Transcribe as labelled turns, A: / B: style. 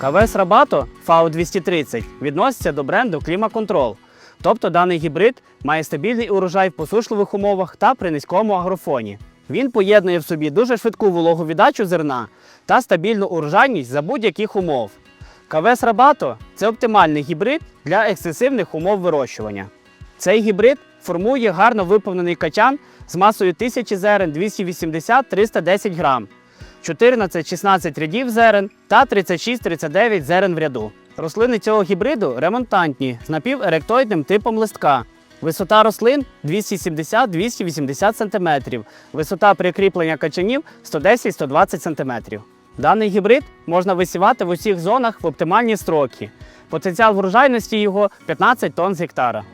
A: КВС Рабато FAO 230 відноситься до бренду Клімаконтрол. Тобто даний гібрид має стабільний урожай в посушливих умовах та при низькому агрофоні. Він поєднує в собі дуже швидку вологовіддачу зерна та стабільну урожайність за будь-яких умов. КВС Рабато це оптимальний гібрид для екстенсивних умов вирощування. Цей гібрид формує гарно виповнений качан з масою 1000 зерен 280-310 грам, 14-16 рядів зерен та 36-39 зерен в ряду. Рослини цього гібриду ремонтантні з напіверектоїдним типом листка. Висота рослин 270-280 см, висота прикріплення качанів 110-120 см. Даний гібрид можна висівати в усіх зонах в оптимальні строки. Потенціал врожайності його 15 тонн з гектара.